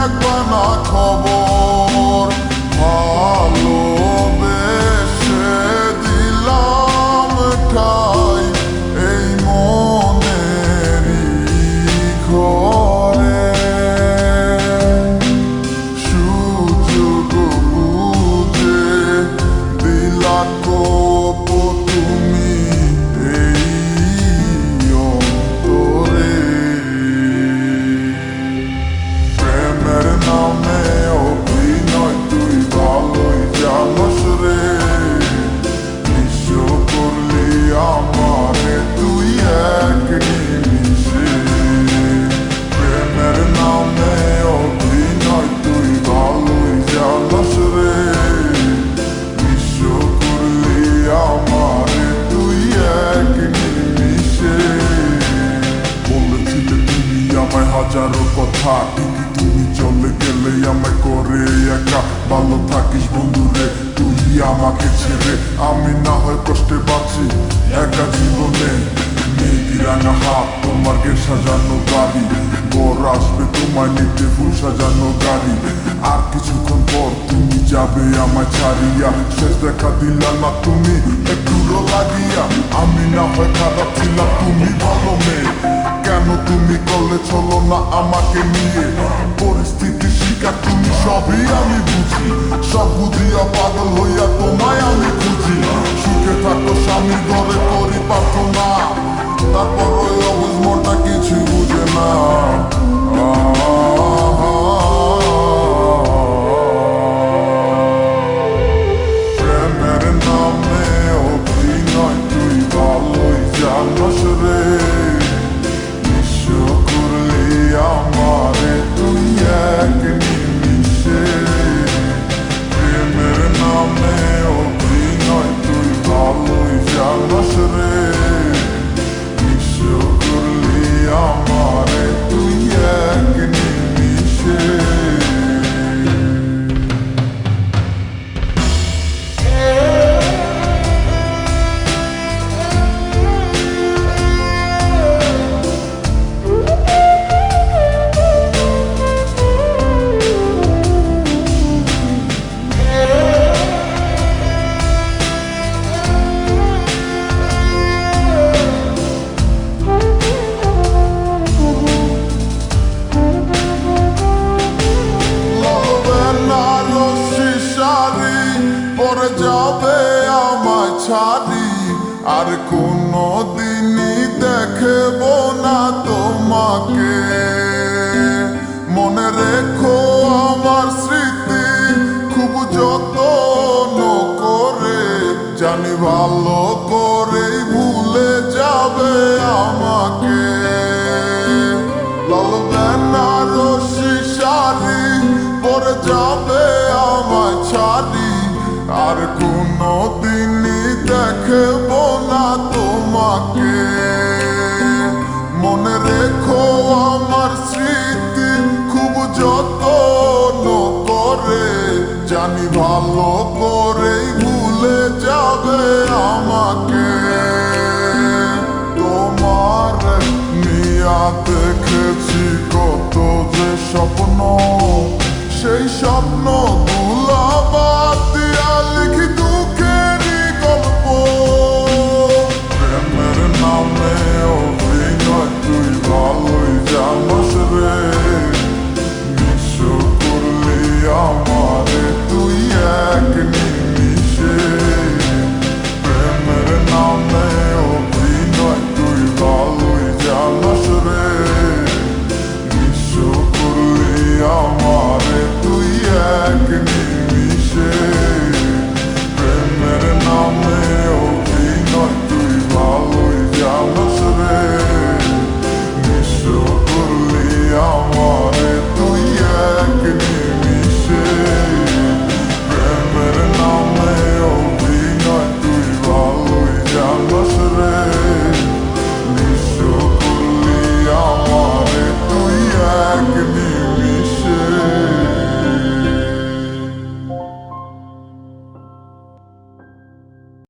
রাখবা না খবর হাজারো কথা। ঠিকই তুমি চলে গেলে আমায় করে একা। ভালো থাকিস বন্ধুরে, তুই আমাকে ছেড়ে। আমি না হয় কষ্টে বাঁচি একা জীবনে। হাত, তোমার গে সাজানো গাড়ি বর আসবে নিতে, ফুল সাজানো গাড়ি। আর কিছুক্ষণ পর তুমি যাবে আমায় ছাড়িয়া। শেষ দেখা দিলা না তুমি একটু লাগিয়া। আমি না হয় খারাপ ছিলাম, তুমি ভালো মেয়ে। কেন চলো না আমাকে নিয়ে। পরিস্থিতি শিকার তুমি, সবই আমি বুঝি। সব বুঝিয়া পাগল হইয়া তোমায় আমি খুঁজি। সুখে থাকো স্বামী, ঘরে করি প্রার্থনা তারপর ওই অবুঝ মনটা কিছু বুঝে না। আর কোনো দিনই দেখব না তোমাকে। মনে রেখো আমার স্মৃতি খুব যত্ন করে, জানি ভালো করে ভুলে যাবে আমাকে। ললবে না রশি সারি পরে যাবে আমায় ছাড়ি, আর কোনো যাবে আমাকে। তোমার নিয়া দেখেছি কত যে স্বপ্ন সেই স্বপ্ন